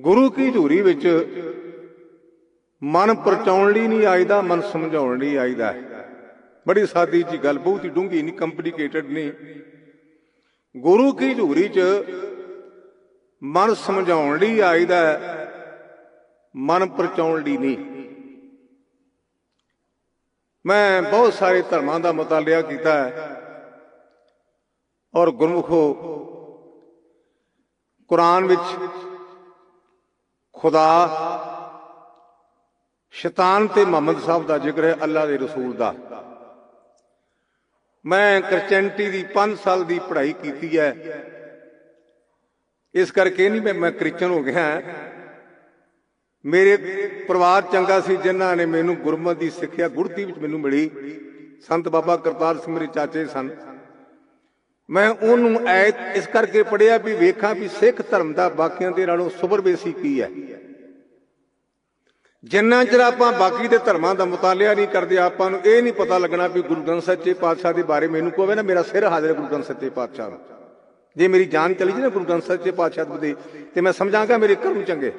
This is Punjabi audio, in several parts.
ਗੁਰੂ ਕੀ ਝੂਰੀ ਵਿੱਚ ਮਨ ਪਰਚਾਉਣ ਲਈ ਨਹੀਂ ਆਈਦਾ, ਮਨ ਸਮਝਾਉਣ ਲਈ ਆਈਦਾ ਹੈ। ਬੜੀ ਸਾਦੀ ਜੀ ਗੱਲ, ਬਹੁਤ ਹੀ ਡੂੰਘੀ ਨਹੀਂ, ਕੰਪਲਿਕੇਟਡ ਨਹੀਂ ਗੁਰੂ ਕੀ ਝੂਰੀ 'ਚ ਮਨ ਸਮਝਾਉਣ ਲਈ ਆਈਦਾ ਮਨ ਪਰਚਾਉਣ ਲਈ ਨਹੀਂ ਮੈਂ ਬਹੁਤ ਸਾਰੇ ਧਰਮਾਂ ਦਾ ਮਤਾਲਿਆ ਕੀਤਾ ਹੈ ਔਰ ਗੁਰਮੁਖੋ, ਕੁਰਾਨ ਵਿੱਚ ਖੁਦਾ ਸ਼ੈਤਾਨ ਤੇ ਮੁਹੰਮਦ ਸਾਹਿਬ ਦਾ ਜ਼ਿਕਰ ਹੈ ਅੱਲਾ ਦੇ ਰਸੂਲ ਦਾ। ਮੈਂ ਕ੍ਰਿਸਚੀਅਨਟੀ ਦੀ 5 ਸਾਲ ਦੀ ਪੜ੍ਹਾਈ ਕੀਤੀ ਹੈ। ਇਸ ਕਰਕੇ ਨਹੀਂ ਮੈਂ ਮੈਂ ਕ੍ਰਿਸਚੀਅਨ ਹੋ ਗਿਆ। ਮੇਰੇ ਪਰਿਵਾਰ ਚੰਗਾ ਸੀ, ਜਿਨ੍ਹਾਂ ਨੇ ਮੈਨੂੰ ਗੁਰਮਤ ਦੀ ਸਿੱਖਿਆ ਗੁਰਤੀ ਵਿੱਚ ਮੈਨੂੰ ਮਿਲੀ। ਸੰਤ ਬਾਬਾ ਕਰਤਾਰ ਸਿੰਘ ਮੇਰੇ ਚਾਚੇ ਸਨ। ਮੈਂ ਉਹਨੂੰ ਐਤ ਇਸ ਕਰਕੇ ਪੜਿਆ ਵੀ ਵੇਖਾਂ ਵੀ ਸਿੱਖ ਧਰਮ ਦਾ ਬਾਕੀਆਂ ਦੇ ਨਾਲੋਂ ਸੁਪਰਵੇਸੀ ਕੀ ਹੈ। ਜਿੰਨਾ ਚਿਰ ਆਪਾਂ ਬਾਕੀ ਦੇ ਧਰਮਾਂ ਦਾ ਮੁਤਾਲਿਆ ਨਹੀਂ ਕਰਦੇ, ਆਪਾਂ ਨੂੰ ਇਹ ਨਹੀਂ ਪਤਾ ਲੱਗਣਾ ਵੀ ਗੁਰੂ ਗ੍ਰੰਥ ਸੱਚੇ ਪਾਤਸ਼ਾਹ ਦੇ ਬਾਰੇ ਮੈਨੂੰ ਕਹੋਵੇ ਨਾ ਮੇਰਾ ਸਿਰ ਹਾਜ਼ਰ ਹੈ ਗੁਰੂ ਗ੍ਰੰਥ ਸੱਚੇ ਪਾਤਸ਼ਾਹ ਨੂੰ। ਜੇ ਮੇਰੀ ਜਾਨ ਚਲੀ ਜੀ ਨਾ ਗੁਰੂ ਗ੍ਰੰਥ ਸੱਚੇ ਪਾਤਸ਼ਾਹ ਦੇ ਤੇ ਮੈਂ ਸਮਝਾਂਗਾ ਮੇਰੇ ਕਰਮ ਚੰਗੇ।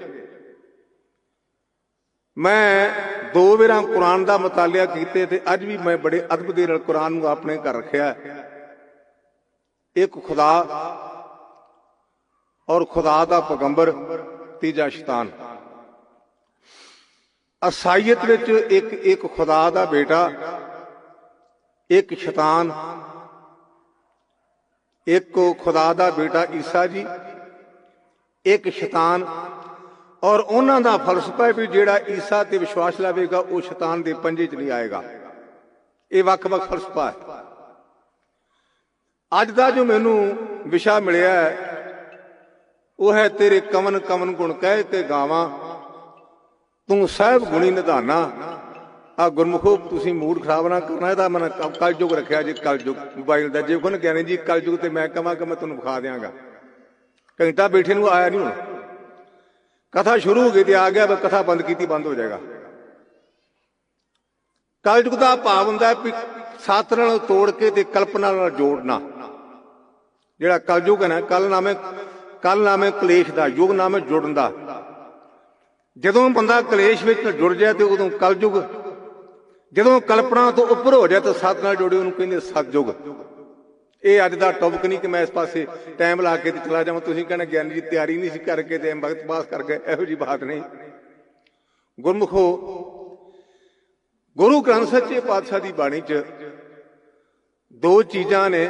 ਮੈਂ ਦੋ ਵਾਰਾਂ ਕੁਰਾਨ ਦਾ ਮੁਤਾਲਿਆ ਕੀਤੇ ਤੇ ਅੱਜ ਵੀ ਮੈਂ ਬੜੇ ਅਦਬ ਦੇ ਨਾਲ ਕੁਰਾਨ ਨੂੰ ਆਪਣੇ ਘਰ ਰੱਖਿਆ। ਇੱਕ ਖੁਦਾ ਔਰ ਖੁਦਾ ਦਾ ਪੈਗੰਬਰ, ਤੀਜਾ ਸ਼ੈਤਾਨ। ਅਸਾਈਅਤ ਵਿੱਚ ਇੱਕ ਇੱਕ ਖੁਦਾ ਦਾ ਬੇਟਾ, ਇੱਕ ਸ਼ੈਤਾਨ, ਇੱਕ ਖੁਦਾ ਦਾ ਬੇਟਾ ਈਸਾ ਜੀ, ਇੱਕ ਸ਼ੈਤਾਨ। ਔਰ ਉਹਨਾਂ ਦਾ ਫਲਸਫਾ ਹੈ ਵੀ ਜਿਹੜਾ ਈਸਾ ਤੇ ਵਿਸ਼ਵਾਸ ਲਾਵੇਗਾ, ਉਹ ਸ਼ੈਤਾਨ ਦੇ ਪੰਜੇ 'ਚ ਨਹੀਂ ਆਏਗਾ। ਇਹ ਵੱਖ-ਵੱਖ ਫਲਸਫਾ ਹੈ। ਅੱਜ ਦਾ ਜੋ ਮੈਨੂੰ ਵਿਸ਼ਾ ਮਿਲਿਆ ਹੈ, ਉਹ ਹੈ ਤੇਰੇ ਕਮਨ ਕਮਨ ਗੁਣ ਕਹਿ ਕੇ ਗਾਵਾਂ। ਤੂੰ ਸਹਿਬ ਗੁਣੀ ਨਿਧਾਨਾ। ਆ ਗੁਰਮੁਖੋ, ਤੁਸੀਂ ਮੂਡ ਖਰਾਬ ਨਾ ਕਰਨਾ, ਇਹਦਾ ਮੈਂ ਕਲਯੁਗ ਰੱਖਿਆ ਜੇ, ਕਲਯੁਗ। ਮੋਬਾਈਲ ਦਾ ਜੇ ਕੋਨ ਗਿਆਨੀ ਜੀ, ਕਲਯੁਗ ਤੇ ਮੈਂ ਕਹਾਂ ਕਿ ਮੈਂ ਤੁਹਾਨੂੰ ਵਿਖਾ ਦਿਆਂਗਾ। ਘੰਟਾ ਬੈਠੇ ਨੂੰ ਆਇਆ ਨਹੀਂ ਹੁਣ। ਕਥਾ ਸ਼ੁਰੂ ਹੋ ਗਈ ਤੇ ਆ ਗਿਆ ਬਸ ਕਥਾ ਬੰਦ ਕੀਤੀ, ਬੰਦ ਹੋ ਜਾਏਗਾ। ਕਲਯੁਗ ਦਾ ਭਾਵ ਹੁੰਦਾ ਹੈ ਵੀ ਸੱਤ ਨਾਲ ਤੋੜ ਕੇ ਤੇ ਕਲਪਨਾ ਨਾਲ ਜੋੜਨਾ। ਜਿਹੜਾ ਕਲਯੁਗ ਹੈ ਨਾ ਕਲ ਨਾਮੇ ਕਲ ਨਾਮੇ ਕਲੇਸ਼ ਦਾ, ਯੁਗ ਨਾਮੇ ਜੁੜਨ ਦਾ। ਜਦੋਂ ਬੰਦਾ ਕਲੇਸ਼ ਵਿੱਚ ਜੁੜ ਜਾਏ ਤੇ ਉਦੋਂ ਕਲਯੁਗ ਜਦੋਂ ਕਲਪਨਾ ਤੋਂ ਉੱਪਰ ਹੋ ਜਾਏ ਤਾਂ ਸਤ ਨਾਲ ਜੁੜੇ ਉਹਨੂੰ ਕਹਿੰਦੇ ਸਤਯੁਗ ਇਹ ਅੱਜ ਦਾ ਟੌਪਿਕ ਨਹੀਂ ਕਿ ਮੈਂ ਇਸ ਪਾਸੇ ਟਾਈਮ ਲਾ ਕੇ ਤੇ ਚਲਾ ਜਾਵਾਂ। ਤੁਸੀਂ ਕਹਿੰਦੇ ਗਿਆਨੀ ਜੀ ਤਿਆਰੀ ਨਹੀਂ ਸੀ ਕਰਕੇ ਤੇ ਵਕਤ ਪਾਸ ਕਰ ਗਏ, ਇਹੋ ਜੀ ਬਾਤ ਨਹੀਂ। ਗੁਰਮੁਖੋ, ਗੁਰੂ ਗ੍ਰੰਥ ਸੱਚੇ ਪਾਤਸ਼ਾਹ ਦੀ ਬਾਣੀ 'ਚ ਦੋ ਚੀਜ਼ਾਂ ਨੇ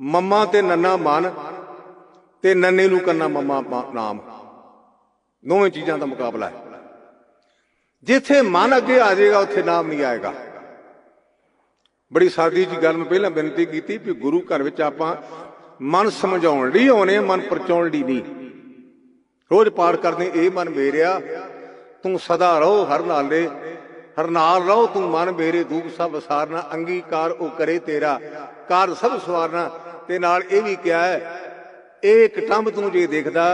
ਮੰਮਾ ਤੇ ਨੰਨਾ ਮਨ ਤੇ ਨੰਨੇ ਨੂੰ ਕੰਨਾ ਮੰਮਾ ਨਾਮ। ਦੋਵੇਂ ਚੀਜ਼ਾਂ ਦਾ ਮੁਕਾਬਲਾ ਹੈ। ਜਿੱਥੇ ਮਨ ਅੱਗੇ ਆ ਜਾਏਗਾ, ਉੱਥੇ ਨਾਮ ਨਹੀਂ ਆਏਗਾ। ਬੜੀ ਸਾਦੀ ਜੀ ਗੱਲ ਮੈਂ ਪਹਿਲਾਂ ਬੇਨਤੀ ਕੀਤੀ ਵੀ ਗੁਰੂ ਘਰ ਵਿੱਚ ਆਪਾਂ ਮਨ ਸਮਝਾਉਣ ਲਈ ਆਉਨੇ ਮਨ ਪਰਚਾਉਣ ਲਈ ਨਹੀਂ। ਰੋਜ਼ ਪਾਠ ਕਰਦੇ, ਇਹ ਮਨ ਮੇਰਿਆ, ਤੂੰ ਸਦਾ ਰਹੋ ਹਰ ਨਾਲੇ, ਹਰ ਨਾਲ ਰਹੋ, ਤੂੰ ਮਨ ਮੇਰੇ ਦੂਖ ਸਭ ਸਾਰਨਾ, ਅੰਗੀਕਾਰ ਉਹ ਕਰੇ ਤੇਰਾ, ਕਾਰ ਸਭ ਸਵਾਰਨਾ। ਤੇ ਨਾਲ ਇਹ ਵੀ ਕਿਹਾ ਹੈ ਇਹ ਕਟੰਬ ਤੂੰ ਜੇ ਦੇਖਦਾ,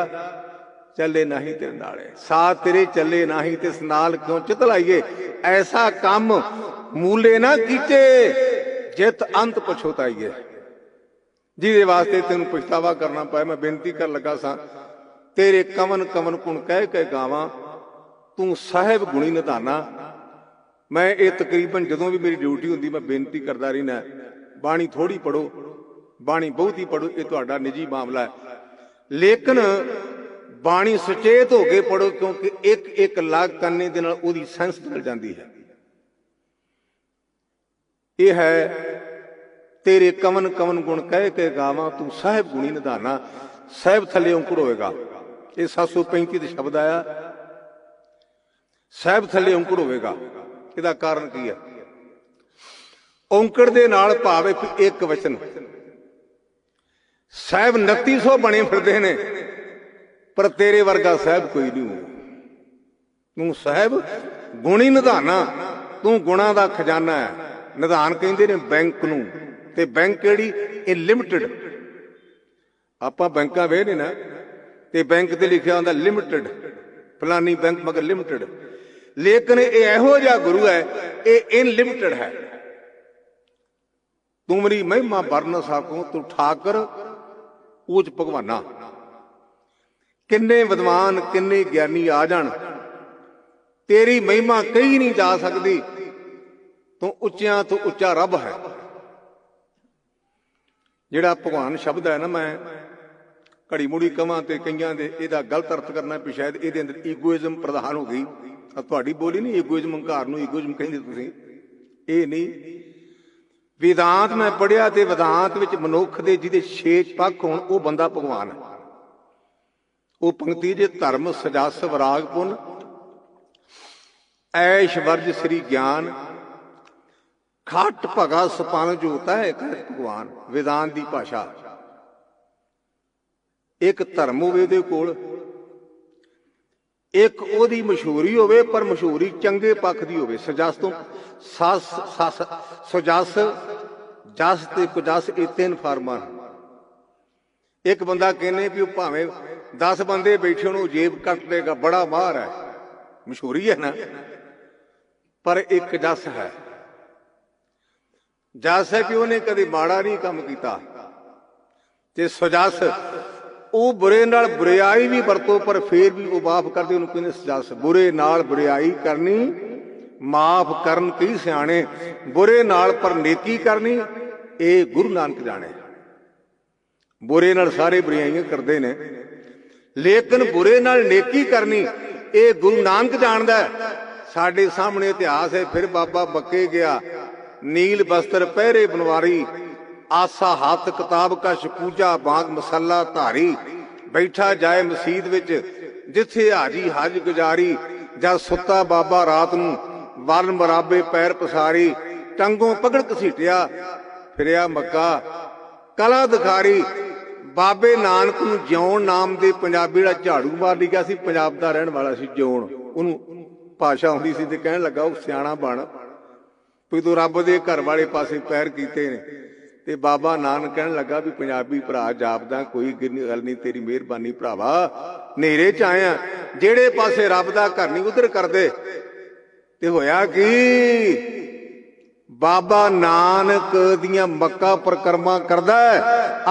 ਚੱਲੇ ਨਹੀਂ ਤੇਰੇ ਨਾਲੇ। ਸਾਥ ਤੇਰੇ ਚੱਲੇ ਨਹੀਂ ਤੇ ਨਾਲ ਕਿਉਂ ਚਿਤ ਲਾਈਏ? ਐਸਾ ਕੰਮ ਮੂਲੇ ਨਾ ਕੀਤੇ ਜਿਤ ਅੰਤ ਪਛੋਤਾਈਏ। ਜਿਹਦੇ ਵਾਸਤੇ ਤੈਨੂੰ ਪਛਤਾਵਾ ਕਰਨਾ ਪਿਆ ਮੈਂ ਬੇਨਤੀ ਕਰਨ ਲੱਗਾ ਸਾਂ, ਤੇਰੇ ਕਵਨ ਕਵਨ ਕੁਣ ਕਹਿ ਕੇ ਗਾਵਾਂ, ਤੂੰ ਸਾਹਿਬ ਗੁਣੀ ਨਿਧਾਨਾ। ਮੈਂ ਇਹ ਤਕਰੀਬਨ ਜਦੋਂ ਵੀ ਮੇਰੀ ਡਿਊਟੀ ਹੁੰਦੀ, ਮੈਂ ਬੇਨਤੀ ਕਰਦਾ ਰਹਿਣਾ ਬਾਣੀ ਥੋੜੀ ਪੜੋ ਬਾਣੀ ਬਹੁਤੀ ਪੜੋ ਇਹ ਤੁਹਾਡਾ ਨਿੱਜੀ ਮਾਮਲਾ ਹੈ। ਲੇਕਿਨ ਬਾਣੀ ਸੁਚੇਤ ਹੋ ਕੇ ਪੜੋ ਕਿਉਂਕਿ ਇੱਕ ਇੱਕ ਲਾਗ ਕਰਨੇ ਦੇ ਨਾਲ ਉਹਦੀ ਸੈਂਸ ਬਦਲ ਜਾਂਦੀ ਹੈ। ਇਹ ਹੈ, ਤੇਰੇ ਕਵਨ ਕਵਨ ਗੁਣ ਕਹਿ ਕੇ ਗਾਵਾਂ, ਤੂੰ ਸਾਹਿਬ ਗੁਣੀ ਨਿਧਾਨਾ, ਸਾਹਿਬ ਥੱਲੇ ਔਂਕੜ ਹੋਏਗਾ। ਇਹ 735 ਦੇ ਸ਼ਬਦ ਆਇਆ। ਸਾਹਿਬ ਥੱਲੇ ਔਂਕੜ ਹੋਵੇਗਾ। ਇਹਦਾ ਕਾਰਨ ਕੀ ਹੈ? ਔਂਕੜ ਦੇ ਨਾਲ ਭਾਵੇਂ ਇੱਕ ਵਚਨ ਸਾਹਿਬ 2900 ਬਣੇ ਫਿਰਦੇ ਨੇ, ਪਰ ਤੇਰੇ ਵਰਗਾ ਸਾਹਿਬ ਕੋਈ ਨਹੀਂ ਹੋਊ। ਤੂੰ ਸਾਹਿਬ ਗੁਣੀ ਨਿਧਾਨਾ, ਤੂੰ ਗੁਣਾ ਦਾ ਖਜ਼ਾਨਾ ਹੈ। ਨਿਧਾਨ ਕਹਿੰਦੇ ਨੇ ਬੈਂਕ ਨੂੰ, ਤੇ ਬੈਂਕ ਕਿਹੜੀ? ਇਹ ਲਿਮਟਿਡ। ਆਪਾਂ ਬੈਂਕਾਂ ਵੇਖਦੇ ਨਾ ਤੇ ਬੈਂਕ ਤੇ ਲਿਖਿਆ ਹੁੰਦਾ ਲਿਮਟਿਡ। ਫਲਾਨੀ ਬੈਂਕ ਮਗਰ ਲਿਮਟਿਡ। ਲੇਕਿਨ ਇਹ ਇਹੋ ਜਿਹਾ ਗੁਰੂ ਹੈ, ਇਹ ਇਨਲਿਮਟਿਡ ਹੈ। ਤੂੰ ਮੇਰੀ ਮਹਿਮਾ ਵਰਨ ਸਕੋ ਤੂੰ ਠਾਕਰ ਊਚ ਭਗਵਾਨਾ। ਕਿੰਨੇ ਵਿਦਵਾਨ, ਕਿੰਨੇ ਗਿਆਨੀ ਆ ਜਾਣ। ਤੇਰੀ ਮਹਿਮਾ ਕਹੀ ਨਹੀਂ ਜਾ ਸਕਦੀ, ਤੂੰ ਉੱਚਿਆਂ ਤੋਂ ਉੱਚਾ ਰੱਬ ਹੈ। ਜਿਹੜਾ ਭਗਵਾਨ ਸ਼ਬਦ ਹੈ ਨਾ ਮੈਂ ਘੜੀ ਮੁੜੀ ਕਵਾਂ ਤੇ ਕਈਆਂ ਦੇ ਇਹਦਾ ਗਲਤ ਅਰਥ ਕਰਨਾ ਵੀ ਸ਼ਾਇਦ ਇਹਦੇ ਅੰਦਰ ਈਗੋਇਜ਼ਮ ਪ੍ਰਧਾਨ ਹੋ ਗਈ। ਆ ਤੁਹਾਡੀ ਬੋਲੀ ਨਹੀਂ ਈਗੋਇਜ਼ਮ ਹੰਕਾਰ ਨੂੰ ਈਗੋਇਜ਼ਮ ਕਹਿੰਦੇ ਤੁਸੀਂ। ਇਹ ਨਹੀਂ ਵਿਦਾਂਤ ਮੈਂ ਪੜਿਆ ਤੇ ਵਿਦਾਂਤ ਵਿੱਚ ਮਨੁੱਖ ਦੇ ਜਿਹਦੇ ਛੇ ਪੱਖ ਹੋਣ, ਉਹ ਬੰਦਾ ਭਗਵਾਨ ਹੈ। ਉਹ ਪੰਕਤੀ ਜੇ ਧਰਮ ਸਜਾਸ ਵਿਰਾਗ ਪੁੰਨ। ਐਸ਼ ਵਰਜ ਸ੍ਰੀ ਗਿਆਨ। ਖਾਟ ਭਗਾ ਸਪਨ ਜੋਤਾ ਹੈ ਭਗਵਾਨ ਵਿਦਾਨ ਦੀ ਭਾਸ਼ਾ। ਇੱਕ ਧਰਮ ਹੋਵੇ ਉਹਦੇ ਕੋਲ ਇੱਕ ਉਹਦੀ ਮਸ਼ਹੂਰੀ ਹੋਵੇ, ਪਰ ਮਸ਼ਹੂਰੀ ਚੰਗੇ ਪੱਖ ਦੀ ਹੋਵੇ। ਸਜਸ ਤੋਂ ਸਸ ਸਸ, ਸੁਜਸ, ਜਸ ਤੇ ਕੁਜਸ ਇਹ ਤਿੰਨ ਫਾਰਮਾਂ ਇੱਕ ਬੰਦਾ ਕਹਿੰਨੇ ਵੀ ਉਹ ਭਾਵੇਂ 10 ਬੰਦੇ ਬੈਠੇ ਉਹਨੂੰ ਜੇਬ ਕੱਟ ਦੇਗਾ, ਬੜਾ ਮਾਹਰ ਹੈ। ਮਸ਼ਹੂਰੀ ਹੈ ਨਾ? ਪਰ ਇੱਕ ਜਸ ਹੈ। ਜਸ ਹੈ ਕਿ ਉਹਨੇ ਕਦੇ ਮਾੜਾ ਨਹੀਂ ਕੰਮ ਕੀਤਾ। ਤੇ ਸੁਜਸ ਉਹ ਬੁਰੇ ਨਾਲ ਬੁਰਾਈ ਵੀ ਵਰਤੋ, ਪਰ ਫੇਰ ਵੀ ਉਹ ਮਾਫ ਕਰਦੇ, ਉਹਨੂੰ ਕਹਿੰਦੇ ਸੁਜਸ ਬੁਰੇ ਨਾਲ ਬੁਰਾਈ ਕਰਨੀ, ਮਾਫ ਕਰਨ ਕਈ ਸਿਆਣੇ, ਬੁਰੇ ਨਾਲ ਪਰ ਨੇਕੀ ਕਰਨੀ, ਇਹ ਗੁਰੂ ਨਾਨਕ ਜਾਣੇ। ਬੁਰੇ ਨਾਲ ਸਾਰੇ ਬੁਰਾਈਆਂ ਕਰਦੇ ਨੇ, ਲੇਕਿਨ ਬੁਰੇ ਨਾਲ ਨੇਕੀ ਕਰਨੀ, ਇਹ ਗੁਰੂ ਨਾਨਕ ਜਾਣਦਾ ਸਾਡੇ ਸਾਹਮਣੇ ਇਤਿਹਾਸ ਹੈ, ਫਿਰ ਬਾਬਾ ਬੱਕੇ ਗਿਆ, ਨੀਲ ਬਸਤਰ ਪਹਿਰੇ ਬਨਵਾਰੀ ਆਸਾ ਹੱਥ ਕਿਤਾਬ ਕਸ਼ ਪੂਜਾ ਬਾਗ ਮਸੱਲਾ ਧਾਰੀ। ਬੈਠਾ ਜਾਏ ਮਸਜਿਦ ਵਿੱਚ, ਜਿੱਥੇ ਹਾਜੀ ਹਜ ਗੁਜ਼ਾਰੀ, ਜਦ ਸੁੱਤਾ ਬਾਬਾ ਰਾਤ ਨੂੰ, ਵਰਨ ਮਰਾਬੇ ਪੈਰ ਪਸਾਰੀ, ਟੰਗੋਂ ਪਗੜ ਘਸੀਟਿਆ, ਫਿਰਿਆ ਮੱਕਾ। ਕਲਾ ਦਿਖਾਰੀ, ਬਾਬੇ ਨਾਨਕ ਨੂੰ ਜਿਉਣ ਨਾਮ ਦੇ ਪੰਜਾਬੀ ਦਾ ਝਾੜੂ ਮਾਰ ਲਿਆ ਸੀ, ਪੰਜਾਬ ਦਾ ਰਹਿਣ ਵਾਲਾ ਸੀ ਜਿਉਣ। ਉਹਨੂੰ ਭਾਸ਼ਾ ਆਉਂਦੀ ਸੀ ਤੇ ਕਹਿਣ ਲੱਗਾ ਉਹ ਸਿਆਣਾ ਬਣ। ਵੀ ਤੂੰ ਰੱਬ ਦੇ ਘਰ ਵਾਲੇ ਪਾਸੇ ਪੈਰ ਕੀਤੇ ਨੇ। ਤੇ ਬਾਬਾ ਨਾਨਕ ਕਹਿਣ ਲੱਗਾ ਵੀ ਪੰਜਾਬੀ ਭਰਾ ਜਾਪਦਾ, ਕੋਈ ਗੱਲ ਨਹੀਂ ਤੇਰੀ ਮਿਹਰਬਾਨੀ ਭਰਾਵਾ। ਨੇਰੇ ਚ ਆਇਆ ਜਿਹੜੇ ਪਾਸੇ ਰੱਬ ਦਾ ਘਰ ਨਹੀਂ ਉਧਰ ਕਰਦੇ। ਤੇ ਹੋਇਆ ਕੀ? ਬਾਬਾ ਨਾਨਕ ਦੀਆਂ ਮੱਕਾ ਪਰਕਰਮਾ ਕਰਦਾ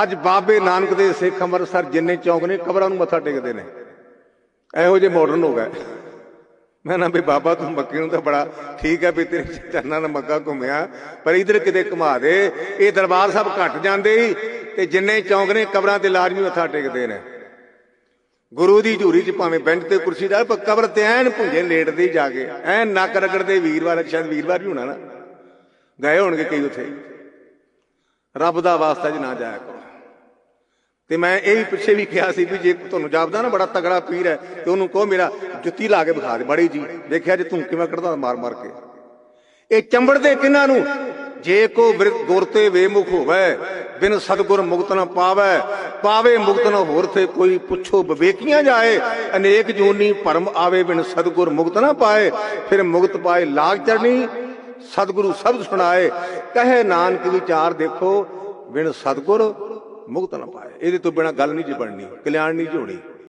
ਅੱਜ ਬਾਬੇ ਨਾਨਕ ਦੇ ਸਿੱਖ ਅੰਮ੍ਰਿਤਸਰ ਜਿੰਨੇ ਚੌਂਕ ਨੇ, ਕਬਰਾਂ ਨੂੰ ਮੱਥਾ ਟੇਕਦੇ ਨੇ। ਇਹੋ ਜਿਹੇ ਮਾਡਰਨ ਹੋ ਗਏ। ਮੈਂ ਨਾ ਵੀ ਬਾਬਾ ਤੂੰ ਮੱਕੇ ਨੂੰ ਤਾਂ ਬੜਾ ਠੀਕ ਹੈ ਵੀ ਤੇਰੇ ਚਰਨਾਂ ਨਾਲ ਮੱਕਾ ਘੁੰਮਿਆ, ਪਰ ਇਧਰ ਕਿਤੇ ਘੁਮਾ ਦੇ। ਇਹ ਦਰਬਾਰ ਸਾਹਿਬ ਘਟ ਜਾਂਦੇ ਹੀ, ਤੇ ਜਿੰਨੇ ਚੌਂਕ ਨੇ ਕਬਰਾਂ ਤੇ ਲਾਜ਼ਮੀ ਮੱਥਾ ਟੇਕਦੇ ਨੇ। ਗੁਰੂ ਦੀ ਝੂਰੀ ਚ ਭਾਵੇਂ ਬੈਂਚ ਤੇ ਕੁਰਸੀ ਦਾ ਪਰ ਕਬਰ ਤੇ ਐਨ ਭੁੰਜੇ ਲੇਟਦੇ ਜਾ ਕੇ, ਐਨ ਨੱਕ ਰਗੜਦੇ ਵੀਰਵਾਰ, ਸ਼ਾਇਦ ਵੀਰਵਾਰ ਵੀ ਹੋਣਾ ਨਾ। ਗਏ ਹੋਣਗੇ ਕਈ ਉੱਥੇ। ਰੱਬ ਦਾ ਵਾਸਤਾ ਜੀ ਨਾ ਜਾਇਆ ਕਰੋ। ਤੇ ਮੈਂ ਇਹ ਵੀ ਪਿੱਛੇ ਵੀ ਕਿਹਾ ਸੀ ਵੀ ਜੇ ਤੁਹਾਨੂੰ ਜਾਪਦਾ ਨਾ ਬੜਾ ਤਗੜਾ ਪੀਰ ਹੈ ਤੇ ਉਹਨੂੰ ਕਹੋ ਮੇਰਾ ਜੁੱਤੀ ਲਾ ਕੇ ਵਿਖਾ ਦੇ ਬੜੀ ਜੀ। ਦੇਖਿਆ ਜੇ ਤੂੰ ਕਿਵੇਂ ਕੱਢਦਾ ਮਾਰ ਮਾਰ ਕੇ। ਇਹ ਚੰਬੜਦੇ ਕਿਨਾਂ ਨੂੰ ਜੇ ਕੋ ਗੁਰ ਤੇ ਵੇਮੁਖ ਹੋਵੇ, ਬਿਨ ਸਤਗੁਰ ਮੁਕਤ ਨ ਪਾਵੇ ਪਾਵੇ ਮੁਕਤ ਨ ਹੋਰ ਤੇ ਕੋਈ ਪੁੱਛੋ ਵਿਵੇਕੀਆਂ ਜਾਏ। ਅਨੇਕ ਜੂਨੀ ਭਰਮ ਆਵੇ ਬਿਨ ਸਤਗੁਰ ਮੁਕਤ ਨ ਪਾਏ, ਫਿਰ ਮੁਕਤ ਪਾਏ ਲਾਗ ਚਰਨੀ ਸਤਿਗੁਰੂ ਸ਼ਬਦ ਸੁਣਾਏ। ਕਹੇ ਨਾਨਕ ਵਿਚਾਰ ਦੇਖੋ, ਬਿਨ ਸਤਿਗੁਰ ਮੁਕਤ ਨਾ ਪਾਏ। ਇਹਦੇ ਤੋਂ ਬਿਨਾ ਗੱਲ ਨਹੀਂ ਜੀ ਬਣਨੀ ਕਲਿਆਣ ਨਹੀਂ ਜੀ ਹੋਣੀ।